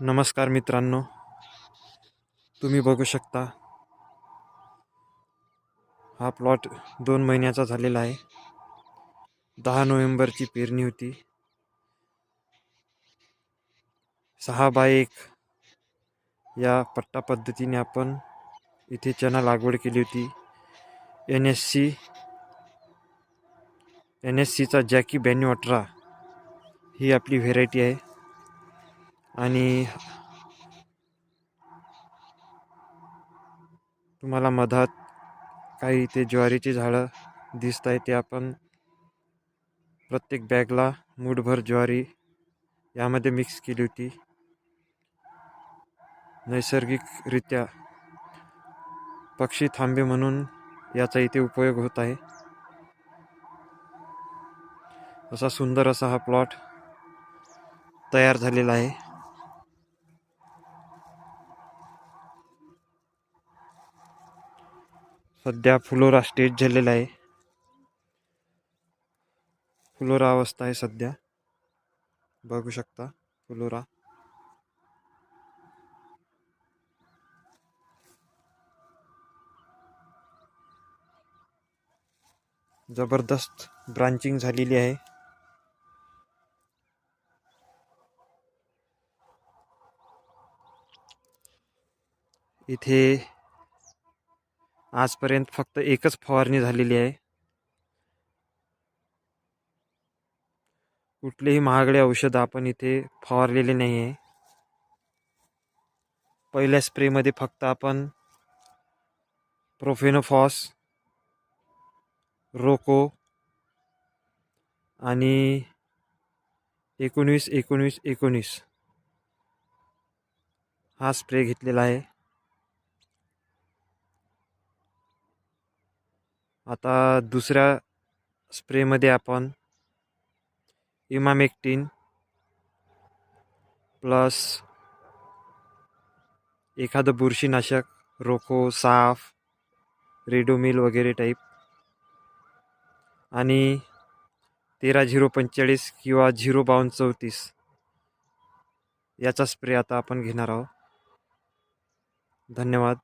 नमस्कार मित्रांनो. तुम्ही बघू शकता हा प्लॉट दोन महिन्याचा झालेला आहे. दहा नोव्हेंबरची पेरणी होती. सहा बाय एक या पट्टा पद्धतीने आपण इथे चना लागवड केली होती. N S C N S सीचा जॅकी ब्याण्णव अठरा ही आपली व्हेरायटी आहे. आणि तुम्हाला मधात काही इथे ज्वारीची झाडं दिसत आहे ते आपण प्रत्येक बॅगला मूठभर ज्वारी यामध्ये मिक्स केली होती. नैसर्गिकरित्या पक्षी थांबे म्हणून याचा इथे उपयोग होत आहे. असा सुंदर असा हा प्लॉट तयार झालेला आहे. सध्या फुलोरा स्टेज झालेला आहे. फुलोरा अवस्था आहे सध्या. बघू शकता फुलोरा. जबरदस्त ब्रांचिंग झालेली आहे. इथे आजपर्यंत फक्त एकच फवारणी झालेली आहे. कुठलेही महागडे औषध आपण इथे फवारलेले नाही आहे. पहिल्या स्प्रेमध्ये फक्त आपण प्रोफेनोफॉस रोको आणि एकोणीस एकोणीस एकोणीस हा स्प्रे घेतलेला आहे. आता दुसऱ्या स्प्रेमध्ये आपण इमामेक्टिन प्लस एखादं बुरशीनाशक रोको साफ रेडोमिल वगैरे टाईप. आणि तेरा झिरो पंचेचाळीस किंवा झिरो बावन्न चौतीस याचा स्प्रे आता आपण घेणार आहोत. धन्यवाद.